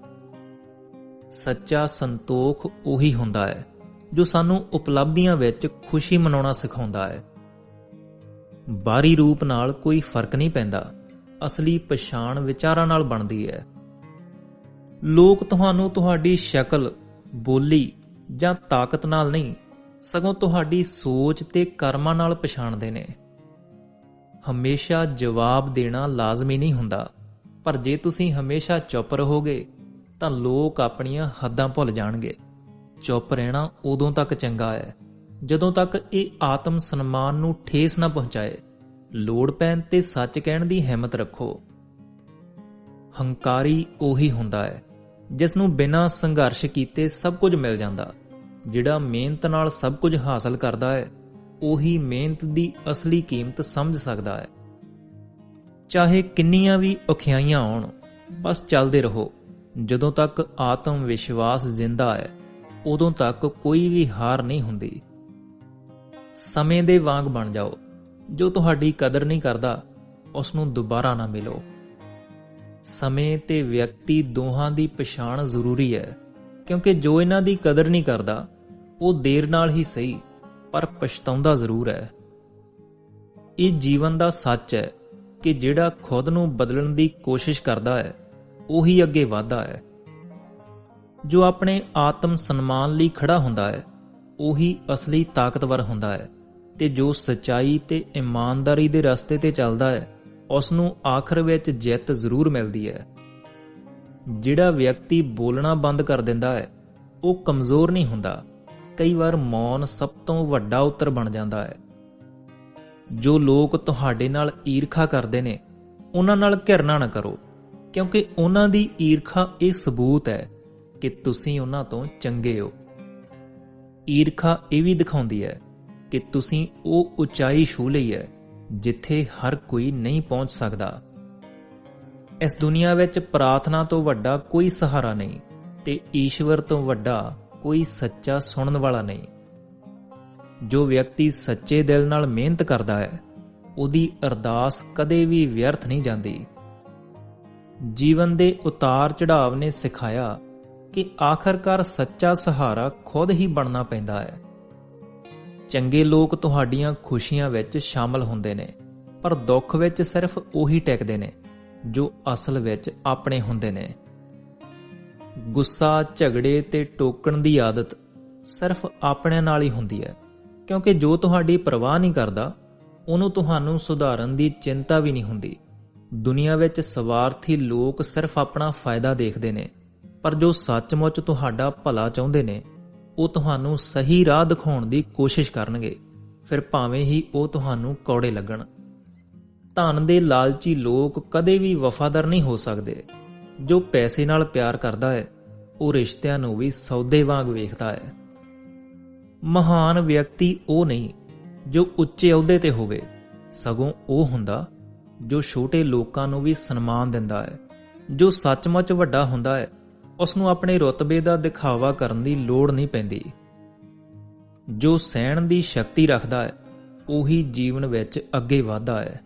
ਸੱਚਾ ਸੰਤੋਖ ਉਹੀ ਹੁੰਦਾ ਹੈ ਜੋ ਸਾਨੂੰ ਉਪਲਬਧੀਆਂ ਵਿੱਚ ਖੁਸ਼ੀ ਮਨਾਉਣਾ ਸਿਖਾਉਂਦਾ ਹੈ। ਬਾਹਰੀ ਰੂਪ ਨਾਲ ਕੋਈ ਫ਼ਰਕ ਨਹੀਂ ਪੈਂਦਾ। ਅਸਲੀ ਪਛਾਣ ਵਿਚਾਰਾਂ ਨਾਲ ਬਣਦੀ ਹੈ। ਲੋਕ ਤੁਹਾਨੂੰ ਤੁਹਾਡੀ ਸ਼ਕਲ, ਬੋਲੀ ਜਾਂ ਤਾਕਤ ਨਾਲ ਨਹੀਂ, ਸਗੋਂ ਤੁਹਾਡੀ ਸੋਚ ਤੇ ਕਰਮਾਂ ਨਾਲ ਪਛਾਣਦੇ ਨੇ। ਹਮੇਸ਼ਾ ਜਵਾਬ ਦੇਣਾ ਲਾਜ਼ਮੀ ਨਹੀਂ ਹੁੰਦਾ। ਪਰ ਜੇ ਤੁਸੀਂ ਹਮੇਸ਼ਾ ਚੁੱਪ ਰਹੋਗੇ, ਤਾਂ ਲੋਕ ਆਪਣੀਆਂ ਹੱਦਾਂ ਭੁੱਲ ਜਾਣਗੇ। ਚੁੱਪ ਰਹਿਣਾ ਉਦੋਂ ਤੱਕ ਚੰਗਾ ਹੈ, ਜਦੋਂ ਤੱਕ ਇਹ ਆਤਮ ਸਨਮਾਨ ਨੂੰ ਠੇਸ ਨਾ ਪਹੁੰਚਾਏ। ਲੋੜ ਪੈਣ ਤੇ ਸੱਚ ਕਹਿਣ ਦੀ ਹਿੰਮਤ ਰੱਖੋ। ਹੰਕਾਰੀ ਉਹੀ ਹੁੰਦਾ ਹੈ, ਜਿਸ ਨੂੰ ਬਿਨਾਂ ਸੰਘਰਸ਼ ਕੀਤੇ ਸਭ ਕੁਝ ਮਿਲ ਜਾਂਦਾ। ਜਿਹੜਾ ਮਿਹਨਤ ਨਾਲ ਸਭ ਕੁਝ ਹਾਸਲ ਕਰਦਾ ਹੈ, ਉਹੀ ਮਿਹਨਤ ਦੀ ਅਸਲੀ ਕੀਮਤ ਸਮਝ ਸਕਦਾ ਹੈ। ਚਾਹੇ ਕਿੰਨੀਆਂ ਵੀ ਔਖਿਆਈਆਂ ਆਉਣ ਬਸ ਚੱਲਦੇ ਰਹੋ, ਜਦੋਂ ਤੱਕ ਆਤਮ ਵਿਸ਼ਵਾਸ ਜ਼ਿੰਦਾ ਹੈ। ਉਦੋਂ ਤੱਕ ਕੋਈ ਵੀ ਹਾਰ ਨਹੀਂ ਹੁੰਦੀ। ਸਮੇਂ ਦੇ ਵਾਂਗ ਬਣ ਜਾਓ। ਜੋ ਤੁਹਾਡੀ ਕਦਰ ਨਹੀਂ ਕਰਦਾ ਉਸ ਨੂੰ ਦੁਬਾਰਾ ਨਾ ਮਿਲੋ। ਸਮੇਂ ਤੇ ਵਿਅਕਤੀ ਦੋਹਾਂ ਦੀ ਪਛਾਣ ਜ਼ਰੂਰੀ ਹੈ, ਕਿਉਂਕਿ ਜੋ ਇਹਨਾਂ ਦੀ ਕਦਰ ਨਹੀਂ ਕਰਦਾ, ਉਹ ਦੇਰ ਨਾਲ ਹੀ ਸਹੀ, ਪਰ ਪਛਤਾਉਂਦਾ ਜ਼ਰੂਰ ਹੈ। ਇਹ ਜੀਵਨ ਦਾ ਸੱਚ ਹੈ ਕਿ ਜਿਹੜਾ ਖੁਦ ਨੂੰ ਬਦਲਣ ਦੀ ਕੋਸ਼ਿਸ਼ ਕਰਦਾ ਹੈ, ਉਹੀ ਅੱਗੇ ਵਧਦਾ ਹੈ। ਜੋ ਆਪਣੇ ਆਤਮ ਸਨਮਾਨ ਲਈ ਖੜਾ ਹੁੰਦਾ ਹੈ, ਉਹੀ ਅਸਲੀ ਤਾਕਤਵਰ ਹੁੰਦਾ ਹੈ ਤੇ ਜੋ ਸਚਾਈ ਤੇ ਇਮਾਨਦਾਰੀ ਦੇ ਰਸਤੇ ਤੇ ਚੱਲਦਾ ਹੈ ਉਸ ਨੂੰ ਆਖਰ ਵਿੱਚ ਜਿੱਤ ਜ਼ਰੂਰ ਮਿਲਦੀ ਹੈ। ਜਿਹੜਾ ਵਿਅਕਤੀ ਬੋਲਣਾ ਬੰਦ ਕਰ ਦਿੰਦਾ ਹੈ, ਉਹ ਕਮਜ਼ੋਰ ਨਹੀਂ ਹੁੰਦਾ। ਕਈ ਵਾਰ ਮੌਨ ਸਭ ਤੋਂ ਵੱਡਾ ਉੱਤਰ ਬਣ ਜਾਂਦਾ ਹੈ। ਜੋ ਲੋਕ ਤੁਹਾਡੇ ਨਾਲ ਈਰਖਾ ਕਰਦੇ ਨੇ, ਉਹਨਾਂ ਨਾਲ ਘਿਰਣਾ ਨਾ ਕਰੋ, ਕਿਉਂਕਿ ਉਹਨਾਂ ਦੀ ਈਰਖਾ ਇਹ ਸਬੂਤ ਹੈ ਕਿ ਤੁਸੀਂ ਉਹਨਾਂ ਤੋਂ ਚੰਗੇ ਹੋ। ਈਰਖਾ ਇਹ ਵੀ ਦਿਖਾਉਂਦੀ ਹੈ ਕਿ ਤੁਸੀਂ ਉਹ ਉਚਾਈ ਛੂ ਲਈ ਹੈ ਜਿੱਥੇ ਹਰ ਕੋਈ ਨਹੀਂ ਪਹੁੰਚ ਸਕਦਾ। ਇਸ ਦੁਨੀਆ ਵਿੱਚ ਪ੍ਰਾਰਥਨਾ ਤੋਂ ਵੱਡਾ ਕੋਈ ਸਹਾਰਾ ਨਹੀਂ ਤੇ ਈਸ਼ਵਰ ਤੋਂ ਵੱਡਾ ਕੋਈ ਸੱਚਾ ਸੁਣਨ ਵਾਲਾ ਨਹੀਂ। ਜੋ ਵਿਅਕਤੀ ਸੱਚੇ ਦਿਲ ਨਾਲ ਮਿਹਨਤ ਕਰਦਾ ਹੈ, ਉਹਦੀ ਅਰਦਾਸ ਕਦੇ ਵੀ ਵਿਅਰਥ ਨਹੀਂ ਜਾਂਦੀ। ਜੀਵਨ ਦੇ ਉਤਾਰ ਚੜਾਵ ਨੇ ਸਿਖਾਇਆ ਕਿ ਆਖਰਕਾਰ ਸੱਚਾ ਸਹਾਰਾ ਖੁਦ ਹੀ ਬਣਨਾ ਪੈਂਦਾ ਹੈ। ਚੰਗੇ ਲੋਕ ਤੁਹਾਡੀਆਂ ਖੁਸ਼ੀਆਂ ਵਿੱਚ ਸ਼ਾਮਲ ਹੁੰਦੇ ਨੇ, ਪਰ ਦੁੱਖ ਵਿੱਚ ਸਿਰਫ ਉਹੀ ਟਿਕਦੇ ਨੇ, ਜੋ ਅਸਲ ਵਿੱਚ ਆਪਣੇ ਹੁੰਦੇ ਨੇ। ਗੁੱਸਾ, ਝਗੜੇ ਤੇ ਟੋਕਣ ਦੀ ਆਦਤ ਸਿਰਫ ਆਪਣੇ ਨਾਲ ਹੀ ਹੁੰਦੀ ਹੈ, ਕਿਉਂਕਿ ਜੋ ਤੁਹਾਡੀ ਪਰਵਾਹ ਨਹੀਂ ਕਰਦਾ, ਉਹਨੂੰ ਤੁਹਾਨੂੰ ਸੁਧਾਰਨ ਦੀ ਚਿੰਤਾ ਵੀ ਨਹੀਂ ਹੁੰਦੀ। ਦੁਨੀਆ ਵਿੱਚ ਸਵਾਰਥੀ ਲੋਕ ਸਿਰਫ ਆਪਣਾ ਫਾਇਦਾ ਦੇਖਦੇ ਨੇ। ਪਰ ਜੋ ਸੱਚਮੁੱਚ ਤੁਹਾਡਾ ਭਲਾ ਚਾਹੁੰਦੇ ਨੇ, ਉਹ ਤੁਹਾਨੂੰ ਸਹੀ ਰਾਹ ਦਿਖਾਉਣ ਦੀ ਕੋਸ਼ਿਸ਼ ਕਰਨਗੇ। ਫਿਰ ਭਾਵੇਂ ਹੀ ਉਹ ਤੁਹਾਨੂੰ ਕੌੜੇ ਲੱਗਣ। ਧਨ ਦੇ ਲਾਲਚੀ ਲੋਕ ਕਦੇ ਵੀ ਵਫਾਦਾਰ ਨਹੀਂ ਹੋ ਸਕਦੇ। ਜੋ ਪੈਸੇ ਨਾਲ ਪਿਆਰ ਕਰਦਾ ਹੈ, ਉਹ ਰਿਸ਼ਤਿਆਂ ਨੂੰ ਵੀ ਸੌਦੇ ਵਾਂਗ ਵੇਖਦਾ ਹੈ। ਮਹਾਨ ਵਿਅਕਤੀ ਉਹ ਨਹੀਂ, ਜੋ ਉੱਚੇ ਅਹੁਦੇ ਤੇ ਹੋਵੇ। ਸਗੋਂ ਉਹ ਹੁੰਦਾ, ਜੋ ਛੋਟੇ ਲੋਕਾਂ ਨੂੰ ਵੀ ਸਨਮਾਨ ਦਿੰਦਾ ਹੈ। ਜੋ ਸੱਚਮੁੱਚ ਵੱਡਾ ਹੁੰਦਾ ਹੈ ਉਸ ਨੂੰ ਆਪਣੇ ਰੁਤਬੇ ਦਾ ਦਿਖਾਵਾ ਕਰਨ ਦੀ ਲੋੜ ਨਹੀਂ ਪੈਂਦੀ। ਜੋ ਸਹਿਣ ਦੀ ਸ਼ਕਤੀ ਰੱਖਦਾ ਹੈ, ਉਹੀ ਜੀਵਨ ਵਿੱਚ ਅੱਗੇ ਵਧਦਾ ਹੈ।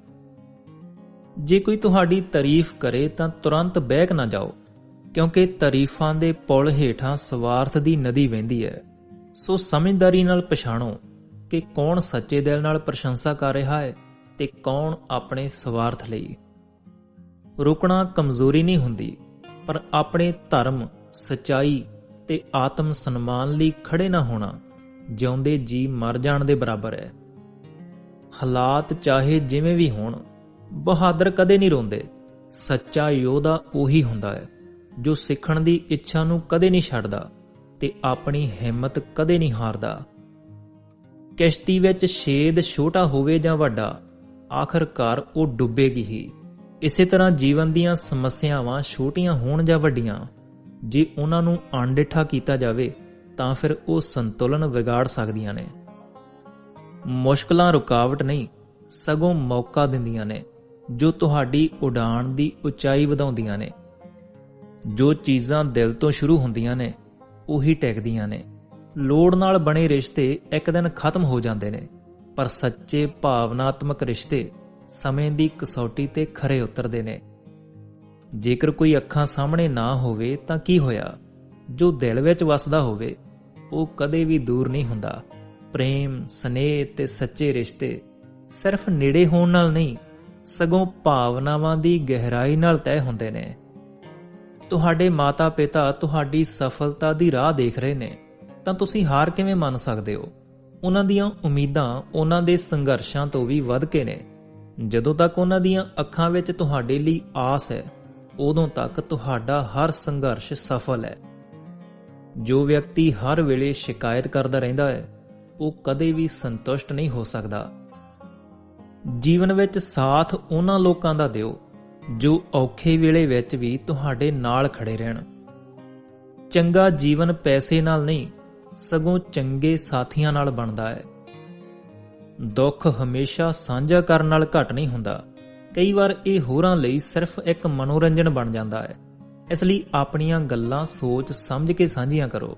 ਜੇ ਕੋਈ ਤੁਹਾਡੀ ਤਾਰੀਫ ਕਰੇ ਤਾਂ ਤੁਰੰਤ ਬਹਿਕ ਨਾ ਜਾਓ, ਕਿਉਂਕਿ ਤਾਰੀਫਾਂ ਦੇ ਪੁਲ ਹੇਠਾਂ ਸਵਾਰਥ ਦੀ ਨਦੀ ਵਹਿੰਦੀ ਹੈ। ਸੋ ਸਮਝਦਾਰੀ ਨਾਲ ਪਛਾਣੋ ਕਿ ਕੌਣ ਸੱਚੇ ਦਿਲ ਨਾਲ ਪ੍ਰਸ਼ੰਸਾ ਕਰ ਰਿਹਾ ਹੈ ਤੇ ਕੌਣ ਆਪਣੇ ਸਵਾਰਥ ਲਈ। ਰੁਕਣਾ ਕਮਜ਼ੋਰੀ ਨਹੀਂ ਹੁੰਦੀ। ਪਰ ਆਪਣੇ ਧਰਮ, ਸਚਾਈ ਤੇ ਆਤਮ ਸਨਮਾਨ ਲਈ ਖੜੇ ਨਾ ਹੋਣਾ ਜਿਉਂਦੇ ਜੀ ਮਰ ਜਾਣ ਦੇ ਬਰਾਬਰ ਹੈ। ਹਾਲਾਤ ਚਾਹੇ ਜਿਵੇਂ ਵੀ ਹੋਣ, ਬਹਾਦਰ ਕਦੇ ਨਹੀਂ ਰੋਂਦੇ। ਸੱਚਾ ਯੋਧਾ ਉਹੀ ਹੁੰਦਾ ਹੈ, ਜੋ ਸਿੱਖਣ ਦੀ ਇੱਛਾ ਨੂੰ ਕਦੇ ਨਹੀਂ ਛੱਡਦਾ ਤੇ ਆਪਣੀ ਹਿੰਮਤ ਕਦੇ ਨਹੀਂ ਹਾਰਦਾ। ਕਿਸ਼ਤੀ ਵਿੱਚ ਛੇਦ ਛੋਟਾ ਹੋਵੇ ਜਾਂ ਵੱਡਾ, ਆਖਰਕਾਰ ਉਹ ਡੁੱਬੇਗੀ ਹੀ। ਇਸੇ ਤਰ੍ਹਾਂ ਜੀਵਨ ਦੀਆਂ ਸਮੱਸਿਆਵਾਂ ਛੋਟੀਆਂ ਹੋਣ ਜਾਂ ਵੱਡੀਆਂ, ਜੇ ਉਹਨਾਂ ਨੂੰ ਅਣਡਿੱਠਾ ਕੀਤਾ ਜਾਵੇ, ਤਾਂ ਫਿਰ ਉਹ ਸੰਤੁਲਨ ਵਿਗਾੜ ਸਕਦੀਆਂ ਨੇ। ਮੁਸ਼ਕਲਾਂ ਰੁਕਾਵਟ ਨਹੀਂ, ਸਗੋਂ ਮੌਕਾ ਦਿੰਦੀਆਂ ਨੇ, ਜੋ ਤੁਹਾਡੀ ਉਡਾਣ ਦੀ ਉਚਾਈ ਵਧਾਉਂਦੀਆਂ ਨੇ। ਜੋ ਚੀਜ਼ਾਂ ਦਿਲ ਤੋਂ ਸ਼ੁਰੂ ਹੁੰਦੀਆਂ ਨੇ, ਉਹੀ ਟਿਕਦੀਆਂ ਨੇ। ਲੋੜ ਨਾਲ ਬਣੇ ਰਿਸ਼ਤੇ ਇੱਕ ਦਿਨ ਖਤਮ ਹੋ ਜਾਂਦੇ ਨੇ, ਪਰ ਸੱਚੇ ਭਾਵਨਾਤਮਕ ਰਿਸ਼ਤੇ ਸਮੇਂ ਦੀ ਕਸੌਟੀ ਤੇ ਖਰੇ ਉਤਰਦੇ ਨੇ। ਜੇਕਰ ਕੋਈ ਅੱਖਾਂ ਸਾਹਮਣੇ ਨਾ ਹੋਵੇ ਤਾਂ ਕੀ ਹੋਇਆ? ਜੋ ਦਿਲ ਵਿੱਚ ਵਸਦਾ ਹੋਵੇ, ਉਹ ਕਦੇ ਵੀ ਦੂਰ ਨਹੀਂ ਹੁੰਦਾ। ਪ੍ਰੇਮ, ਸਨੇਹ ਤੇ ਸੱਚੇ ਰਿਸ਼ਤੇ ਸਿਰਫ ਨੇੜੇ ਹੋਣ ਨਾਲ ਨਹੀਂ, ਸਗੋਂ ਭਾਵਨਾਵਾਂ ਦੀ ਗਹਿਰਾਈ ਨਾਲ ਤੈਅ ਹੁੰਦੇ ਨੇ। ਤੁਹਾਡੇ ਮਾਤਾ-ਪਿਤਾ ਤੁਹਾਡੀ ਸਫਲਤਾ ਦੀ ਰਾਹ ਦੇਖ ਰਹੇ ਨੇ, ਤਾਂ ਤੁਸੀਂ ਹਾਰ ਕਿਵੇਂ ਮੰਨ ਸਕਦੇ ਹੋ? ਉਹਨਾਂ ਦੀਆਂ ਉਮੀਦਾਂ ਉਹਨਾਂ ਦੇ ਸੰਘਰਸ਼ਾਂ ਤੋਂ ਵੀ ਵੱਧ ਕੇ ਨੇ। ਜਦੋਂ ਤੱਕ ਉਹਨਾਂ ਦੀਆਂ ਅੱਖਾਂ ਵਿੱਚ ਤੁਹਾਡੇ ਲਈ ਆਸ ਹੈ, ਉਦੋਂ ਤੱਕ ਤੁਹਾਡਾ ਹਰ ਸੰਘਰਸ਼ ਸਫਲ ਹੈ। ਜੋ ਵਿਅਕਤੀ ਹਰ ਵੇਲੇ ਸ਼ਿਕਾਇਤ ਕਰਦਾ ਰਹਿੰਦਾ ਹੈ, ਉਹ ਕਦੇ ਵੀ ਸੰਤੁਸ਼ਟ ਨਹੀਂ ਹੋ ਸਕਦਾ। ਜੀਵਨ ਵਿੱਚ ਸਾਥ ਉਹਨਾਂ ਲੋਕਾਂ ਦਾ ਦਿਓ, ਜੋ ਔਖੇ ਵੇਲੇ ਵਿੱਚ ਵੀ ਤੁਹਾਡੇ ਨਾਲ ਖੜੇ ਰਹਿਣ। ਚੰਗਾ ਜੀਵਨ ਪੈਸੇ ਨਾਲ ਨਹੀਂ, ਸਗੋਂ ਚੰਗੇ ਸਾਥੀਆਂ ਨਾਲ ਬਣਦਾ ਹੈ। ਦੁੱਖ ਹਮੇਸ਼ਾ ਸਾਂਝਾ ਕਰਨ ਨਾਲ ਘਟ ਨਹੀਂ ਹੁੰਦਾ। ਕਈ ਵਾਰ ਇਹ ਹੋਰਾਂ ਲਈ ਸਿਰਫ ਇੱਕ ਮਨੋਰੰਜਨ ਬਣ ਜਾਂਦਾ ਹੈ। ਇਸ ਲਈ ਆਪਣੀਆਂ ਗੱਲਾਂ ਸੋਚ ਸਮਝ ਕੇ ਸਾਂਝੀਆਂ ਕਰੋ।